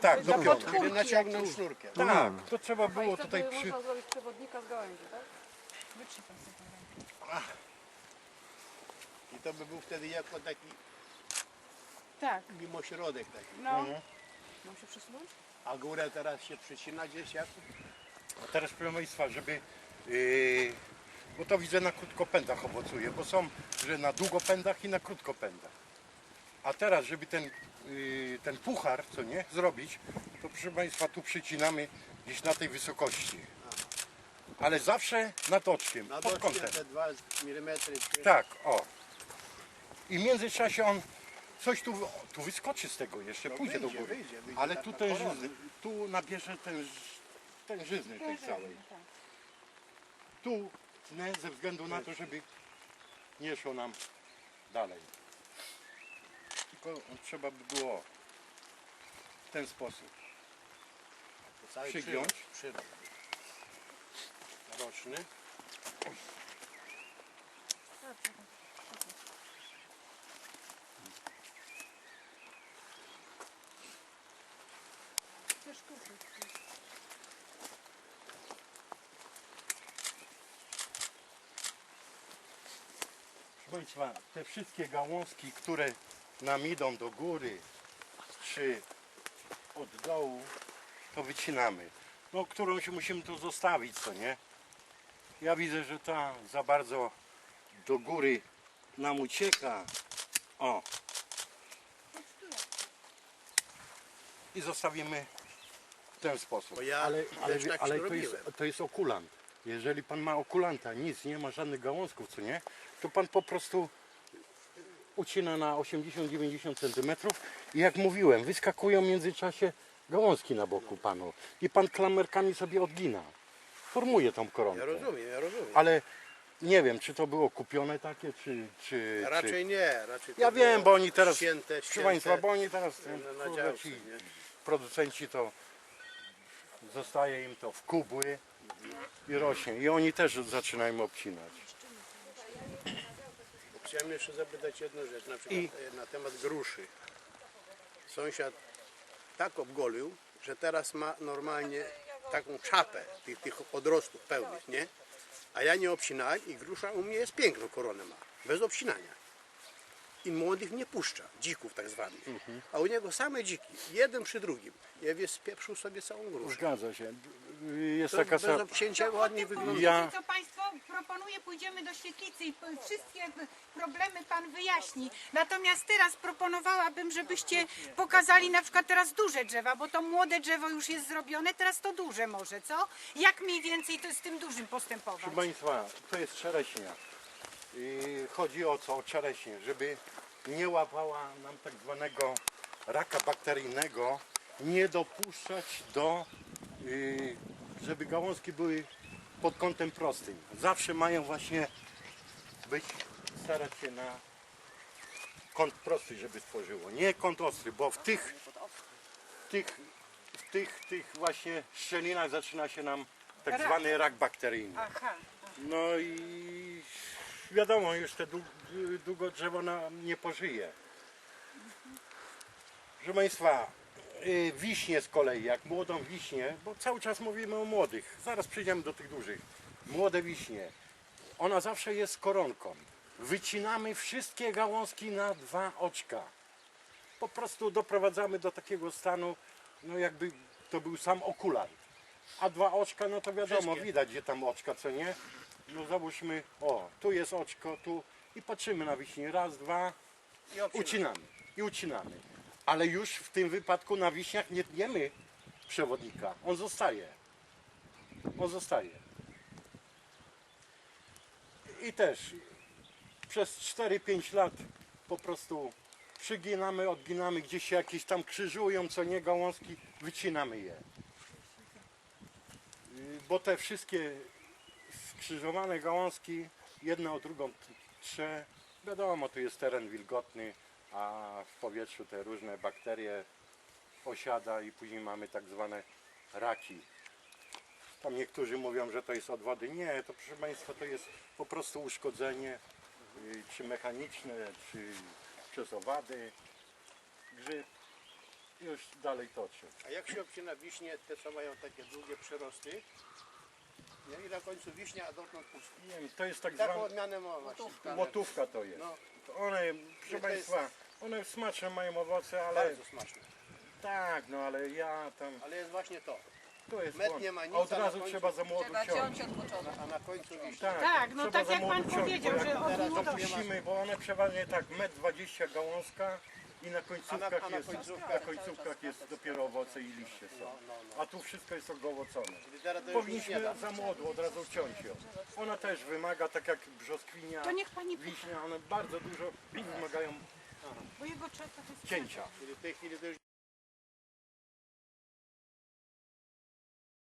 Tak, do pionu. Kiedy naciągnął sznurkiem. Tak, to trzeba było wtedy tutaj przy... można zrobić przewodnika z gałęzi, tak? Wytrzyj pan sobie rękę. I to by był wtedy jako taki Tak, mimośrodek taki. no. Mam się przesunąć? A górę teraz się przycina gdzieś jak? Teraz proszę Państwa, żeby... Yy, bo to widzę na krótkopędach owocuje, bo są, że na długopędach i na krótkopędach. A teraz, żeby ten, ten puchar, co nie, zrobić, to proszę Państwa, tu przycinamy gdzieś na tej wysokości. Ale zawsze nad oczkiem, Na pod kątem. te 2 mm. Tak, o. I w międzyczasie on coś tu, tu wyskoczy z tego jeszcze, No pójdzie wyjdzie, do góry. wyjdzie, wyjdzie Ale taka tu, ten, korona. tu nabierze ten, ten żyzny tej całej. Tu tnę ze względu na to, żeby nie szło nam dalej. Tylko trzeba by było w ten sposób. Przygiąć. przyrod. Roczny. Też kupić. Proszę Państwa, te wszystkie gałązki, które nam idą do góry, czy od dołu, to wycinamy. No, którąś musimy tu zostawić, co nie? Ja widzę, że ta za bardzo do góry nam ucieka. O. I zostawimy w ten sposób. Ja ale ale, też tak ale to, jest, robiłem. to jest okulant. Jeżeli pan ma okulanta, nic, nie ma żadnych gałązków, co nie, to pan po prostu ucina na 80-90 cm i jak mówiłem, wyskakują w międzyczasie gałązki na boku panu i pan klamerkami sobie odgina. Formuje tą koronkę. Ja rozumiem, ja rozumiem. Ale nie wiem, czy to było kupione takie, czy... czy Raczej czy... nie, raczej to Ja wiem, bo oni teraz, Ścięte, proszę ścięte Państwa, bo oni teraz, na, na działce, ci nie? producenci to zostaje im to w kubły i rośnie. I oni też zaczynają obcinać. Chciałem jeszcze zapytać jedną rzecz, na przykład I- na temat gruszy. Sąsiad tak obgolił, że teraz ma normalnie taką czapę tych, tych odrostów pełnych, nie? A ja nie obcinałem i grusza u mnie jest piękną koronę ma, bez obcinania. I młodych nie puszcza, dzików tak zwanych. Mhm. A u niego same dziki, jeden przy drugim. Ja wie, spieprzył sobie całą gruszę. Zgadza się. Jest To taka bez obcięcia ładnie wygląda. Ja- Proponuje, pójdziemy do świetlicy i wszystkie problemy Pan wyjaśni. Natomiast teraz proponowałabym, żebyście pokazali na przykład teraz duże drzewa, bo to młode drzewo już jest zrobione, teraz to duże może, co? Jak mniej więcej to z tym dużym postępować? Proszę Państwa, to jest czereśnia. I chodzi o co? O czereśnię, żeby nie łapała nam tak zwanego raka bakteryjnego, nie dopuszczać do, y, żeby gałązki były pod kątem prostym. Zawsze mają właśnie być, starać się na kąt prosty, żeby stworzyło. Nie kąt ostry, bo w tych, w tych, w tych, tych właśnie szczelinach zaczyna się nam tak Rak. zwany rak bakteryjny. No i wiadomo, już te dłu- długo drzewo nam nie pożyje. Proszę Państwa, y, wiśnie z kolei, jak młodą wiśnię, bo cały czas mówimy o młodych, zaraz przejdziemy do tych dużych. Młode wiśnie, ona zawsze jest koronką. Wycinamy wszystkie gałązki na dwa oczka. Po prostu doprowadzamy do takiego stanu, no jakby to był sam okulant. A dwa oczka, no to wiadomo, Wszystkie. widać gdzie tam oczka, co nie? No załóżmy, o, tu jest oczko, tu i patrzymy na wiśnie. Raz, dwa, I obcinamy. ucinamy i ucinamy. Ale już w tym wypadku na wiśniach nie tniemy przewodnika. On zostaje. On zostaje. I też przez 4-5 lat po prostu przyginamy, odginamy, gdzieś się jakieś tam krzyżują, co nie gałązki, wycinamy je. Bo te wszystkie skrzyżowane gałązki, jedna o drugą trze. Wiadomo, tu jest teren wilgotny, a w powietrzu te różne bakterie osiada i później mamy tak zwane raki. Tam niektórzy mówią, że to jest od wody. Nie, to proszę Państwa, to jest po prostu uszkodzenie, y, czy mechaniczne, czy przez owady. Grzyb już dalej toczy. A jak się obcina wiśnie, te co mają takie długie przyrosty, nie? i na końcu wiśnia, a dotąd wiem, to jest tak Taką zwana odmianę ma właśnie. łotówka to jest. No, To One, proszę Państwa, one smaczne mają owoce, ale bardzo smaczne. tak, no ale ja tam, Ale jest właśnie to. to jest Met błąd. nie ma nic, A od a na razu końcu trzeba za młodu Trzeba ciąć. ciąć od początku. A na końcu wiśnia. Tak, Tak, no trzeba tak za jak pan młodu ciąć, powiedział, bo jak że od ma- Musimy, bo one przeważnie tak, metr 20 gałązka i na końcówkach, a na jest, końcówkach- na końcówkach jest dopiero owoce i liście są. A tu wszystko jest ogołocone. Czyli teraz to już nic Powinniśmy da. za młodu od razu ciąć ją. Ona też wymaga, tak jak brzoskwinia, To niech pani wiśnia, one bardzo dużo wymagają Bo jego trzeba to jest... cięcia.